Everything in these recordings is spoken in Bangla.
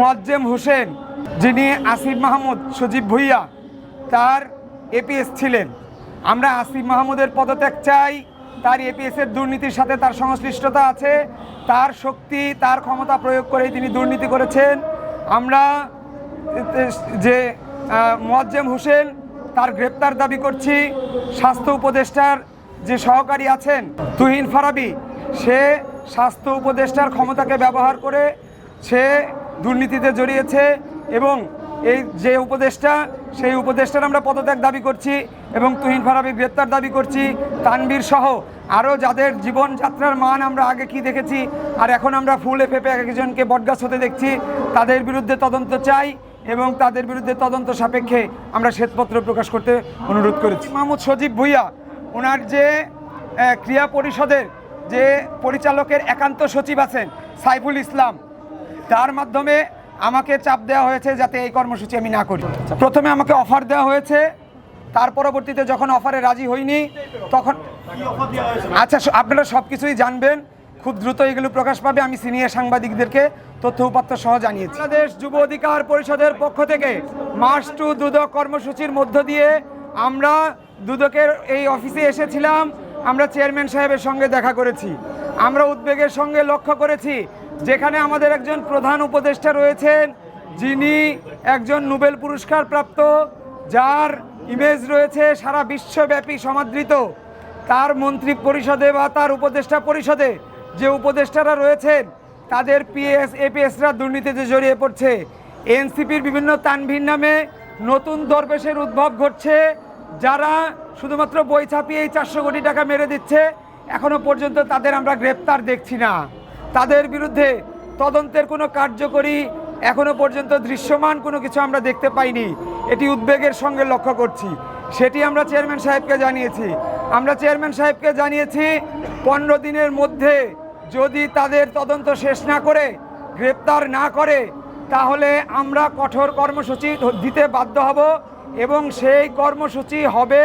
মোয়াজ্জেম হোসেন, যিনি আসিফ মাহমুদ সজীব ভুইয়া, তার এপিএস ছিলেন। আমরা আসিফ মাহমুদের পদত্যাগ চাই। তার এপিএসের দুর্নীতির সাথে তার সংশ্লিষ্টতা আছে। তার শক্তি, তার ক্ষমতা প্রয়োগ করে তিনি দুর্নীতি করেছেন। আমরা যে মোয়াজ্জেম হোসেন, তার গ্রেপ্তার দাবি করছি। স্বাস্থ্য উপদেষ্টার যে সহকারী আছেন, তুহিন ফারাবি, সে স্বাস্থ্য উপদেষ্টার ক্ষমতাকে ব্যবহার করে সে দুর্নীতিতে জড়িয়েছে এবং এই যে উপদেষ্টা, সেই উপদেষ্টার আমরা পদত্যাগ দাবি করছি এবং তুহিন ফারাবি গ্রেপ্তার দাবি করছি। তানবীর সহ আরও যাদের জীবনযাত্রার মান আমরা আগে কি দেখেছি, আর এখন আমরা ফুলে ফেপে একজনকে বটগাছ হতে দেখছি, তাদের বিরুদ্ধে তদন্ত চাই এবং তাদের বিরুদ্ধে তদন্ত সাপেক্ষে আমরা শ্বেতপত্র প্রকাশ করতে অনুরোধ করেছি। মাহমুদ সজীব ভুইয়া, ওনার যে ক্রিয়া পরিষদের যে পরিচালকের একান্ত সচিব আছেন, সাইফুল ইসলাম তার মাধ্যমে আমাকে চাপ দেওয়া হয়েছে যাতে এই কর্মসূচি আমি না করি। প্রথমে আমাকে অফার দেওয়া হয়েছে, তার পরবর্তীতে যখন অফারে রাজি হইনি, তখন আচ্ছা আপনারা সব কিছুই জানবেন, খুব দ্রুত এগুলো প্রকাশ পাবে, আমি সিনিয়র সাংবাদিকদেরকে তথ্য উপাত্ত সহ জানিয়েছি। বাংলাদেশ যুব অধিকার পরিষদের পক্ষ থেকে মার্চ টু দুদক কর্মসূচির মধ্য দিয়ে আমরা দুদকের এই অফিসে এসেছিলাম, আমরা চেয়ারম্যান সাহেবের সঙ্গে দেখা করেছি, আমরা উদ্বেগের সঙ্গে লক্ষ্য করেছি যেখানে আমাদের একজন প্রধান উপদেষ্টা রয়েছেন, যিনি একজন নোবেল পুরস্কার প্রাপ্ত, যার ইমেজ রয়েছে সারা বিশ্বব্যাপী সমাদৃত। তার মন্ত্রী পরিষদে বা তার উপদেষ্টা পরিষদে যে উপদেষ্টারা রয়েছেন, তাদের পিএস, এপিএসরা দুর্নীতিতে জড়িয়ে পড়ছে। এনসিপির বিভিন্ন তানভির নামে নতুন দরবেশের উদ্ভব ঘটছে, যারা শুধুমাত্র বই ছাপিয়ে এই চারশো কোটি টাকা মেরে দিচ্ছে। এখনও পর্যন্ত তাদের আমরা গ্রেপ্তার দেখছি না। তাদের বিরুদ্ধে তদন্তের কোনো কার্যকরী এখনও পর্যন্ত দৃশ্যমান কোনো কিছু আমরা দেখতে পাইনি। এটি উদ্বেগের সঙ্গে লক্ষ্য করছি। সেটি আমরা চেয়ারম্যান সাহেবকে জানিয়েছি। আমরা চেয়ারম্যান সাহেবকে জানিয়েছি, পনেরো দিনের মধ্যে যদি তাদের তদন্ত শেষ না করে, গ্রেপ্তার না করে, তাহলে আমরা কঠোর কর্মসূচি দিতে বাধ্য হব এবং সেই কর্মসূচি হবে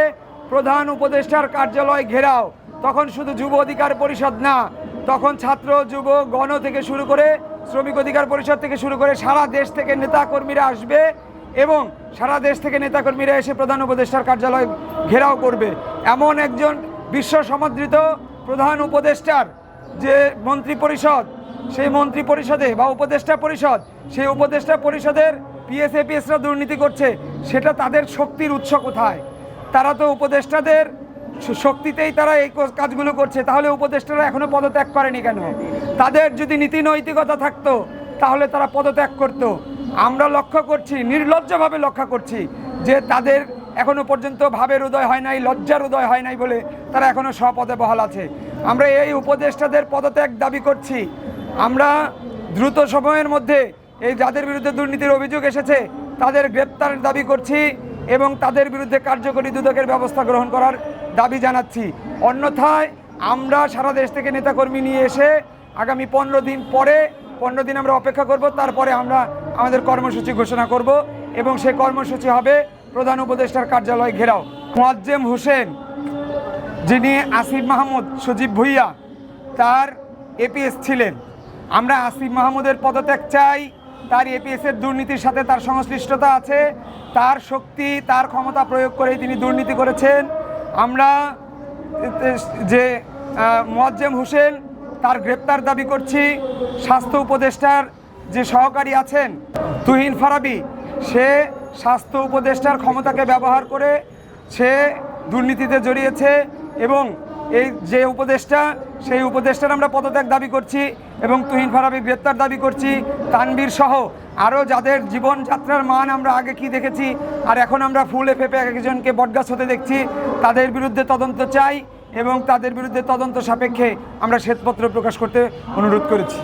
প্রধান উপদেষ্টার কার্যালয় ঘেরাও। তখন শুধু যুব অধিকার পরিষদ না তখন ছাত্র, যুব, গণ থেকে শুরু করে শ্রমিক অধিকার পরিষদ থেকে শুরু করে সারা দেশ থেকে নেতাকর্মীরা আসবে এবং সারা দেশ থেকে নেতাকর্মীরা এসে প্রধান উপদেষ্টার কার্যালয় ঘেরাও করবে। এমন একজন বিশ্ব সমাদৃত প্রধান উপদেষ্টার যে মন্ত্রী পরিষদ, সেই মন্ত্রী পরিষদে বা উপদেষ্টা পরিষদ, সেই উপদেষ্টা পরিষদের পিএসএপিএসরা দুর্নীতি করছে, সেটা তাদের শক্তির উৎস কোথায়? তারা তো উপদেষ্টাদের শক্তিতেই তারা এই কাজগুলো করছে, তাহলে উপদেষ্টারা এখনও পদত্যাগ করেনি কেন? তাদের যদি নীতি নৈতিকতা থাকতো, তাহলে তারা পদত্যাগ করত। আমরা লক্ষ্য করছি, নির্লজ্জভাবে লক্ষ্য করছি যে তাদের এখনও পর্যন্ত ভাবের উদয় হয় নাই, লজ্জার উদয় হয় নাই বলে তারা এখনও স্বপদে বহাল আছে। আমরা এই উপদেষ্টাদের পদত্যাগ দাবি করছি। আমরা দ্রুত সময়ের মধ্যে এই যাদের বিরুদ্ধে দুর্নীতির অভিযোগ এসেছে, তাদের গ্রেপ্তার দাবি করছি এবং তাদের বিরুদ্ধে কার্যকরী দুদকের ব্যবস্থা গ্রহণ করার দাবি জানাচ্ছি। অন্যথায় আমরা সারা দেশ থেকে নেতাকর্মী নিয়ে এসে আগামী পনেরো দিন পরে, পনেরো দিন আমরা অপেক্ষা করব, তারপরে আমরা আমাদের কর্মসূচি ঘোষণা করব এবং সেই কর্মসূচি হবে প্রধান উপদেষ্টার কার্যালয় ঘেরাও। মোয়াজ্জেম হোসেন, যিনি আসিফ মাহমুদ, সজীব ভুইয়া, তার এপিএস ছিলেন। আমরা আসিফ মাহমুদের পদত্যাগ চাই, তার এপিএসের দুর্নীতির সাথে তার সংশ্লিষ্টতা আছে, তার শক্তি, তার ক্ষমতা প্রয়োগ করে তিনি দুর্নীতি করেছেন। আমরা যে মোয়াজ্জেম হোসেন তার গ্রেপ্তার দাবি করছি, স্বাস্থ্য উপদেষ্টার যে সহকারী আছেন, তুহিন ফারাবি, সে স্বাস্থ্য উপদেষ্টার ক্ষমতাকে ব্যবহার করে সে দুর্নীতিতে জড়িয়েছে এবং এই যে উপদেষ্টা, সেই উপদেষ্টার আমরা পদত্যাগ দাবি করছি। এবং তুহিন ফারাবি গ্রেপ্তার দাবি করছি। তানবীর সহ আরও যাদের জীবনযাত্রার মান আমরা আগে কি দেখেছি, আর এখন আমরা ফুলে ফেপে একজনকে বটগাছ হতে দেখছি, তাদের বিরুদ্ধে তদন্ত চাই এবং তাদের বিরুদ্ধে তদন্ত সাপেক্ষে আমরা শ্বেতপত্র প্রকাশ করতে অনুরোধ করেছি।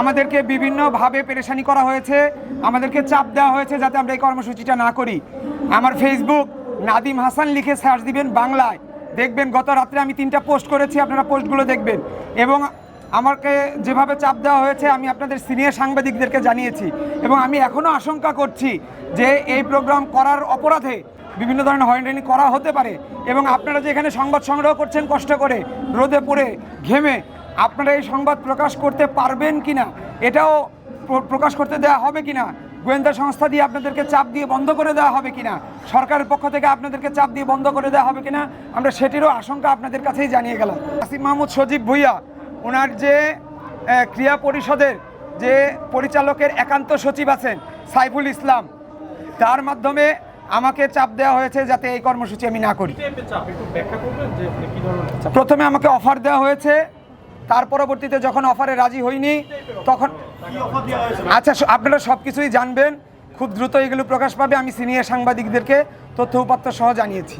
আমাদেরকে বিভিন্নভাবে পেরেশানি করা হয়েছে, আমাদেরকে চাপ দেওয়া হয়েছে যাতে আমরা এই কর্মসূচিটা না করি। আমার ফেসবুক নাদিম হাসান লিখে সার্চ দিবেন বাংলায়। দেখবেন গত রাত্রে আমি তিনটা পোস্ট করেছি, আপনারা পোস্টগুলো দেখবেন। এবং আমাকে যেভাবে চাপ দেওয়া হয়েছে, আমি আপনাদের সিনিয়র সাংবাদিকদেরকে জানিয়েছি এবং আমি এখনও আশঙ্কা করছি যে এই প্রোগ্রাম করার অপরাধে বিভিন্ন ধরনের হয়রানি করা হতে পারে এবং আপনারা যে এখানে সংবাদ সংগ্রহ করছেন কষ্ট করে, রোদে পড়ে, ঘেমে, আপনারা এই সংবাদ প্রকাশ করতে পারবেন কি না এটাও প্রকাশ করতে দেওয়া হবে কিনা, গোয়েন্দা সংস্থা দিয়ে আপনাদেরকে চাপ দিয়ে বন্ধ করে দেওয়া হবে কিনা, সরকারের পক্ষ থেকে আপনাদেরকে চাপ দিয়ে বন্ধ করে দেওয়া হবে কিনা, আমরা সেটিরও আশঙ্কা আপনাদের কাছেই জানিয়ে গেলাম। আসিফ মাহমুদ, সজীব ভুইয়া ওনার যে ক্রিয়া পরিষদের যে পরিচালকের একান্ত সচিব আছেন সাইফুল ইসলাম তার মাধ্যমে আমাকে চাপ দেওয়া হয়েছে যাতে এই কর্মসূচি আমি না করি। মানে প্রথমে আমাকে অফার দেওয়া হয়েছে তার পরবর্তীতে যখন অফারে রাজি হইনি তখন আচ্ছা আপনারা সব কিছুই জানবেন। খুব দ্রুত এগুলো প্রকাশ পাবে। আমি সিনিয়র সাংবাদিকদেরকে তথ্য উপাত্ত সহ জানিয়েছি।